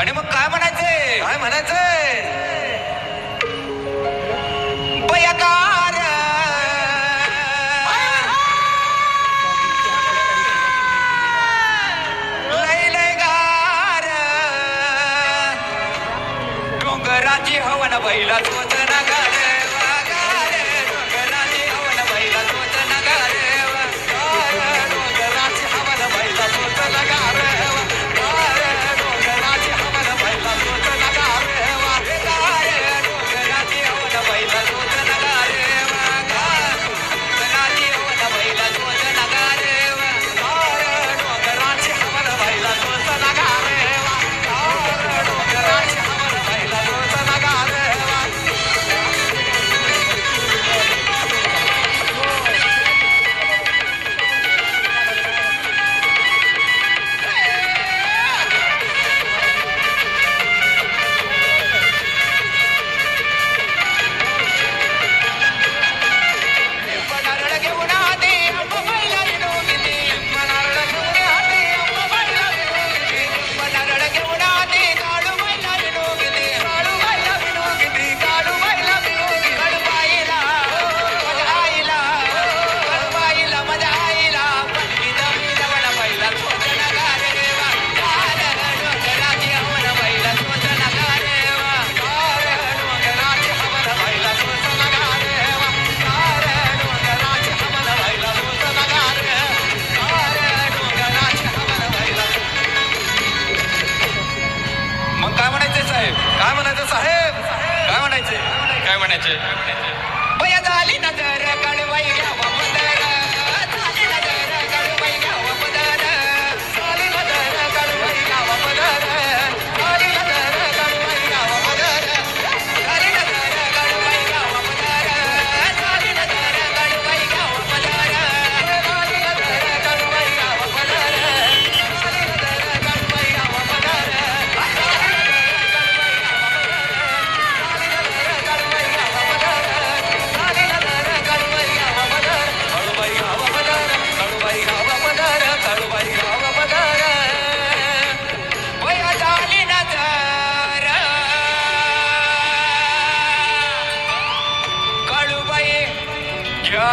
आणि मग काय म्हणायचंय? काय म्हणायचंय? राजी डोंगराची हवन बैला स्वतः गार ठाण्याचे भया झाली नजर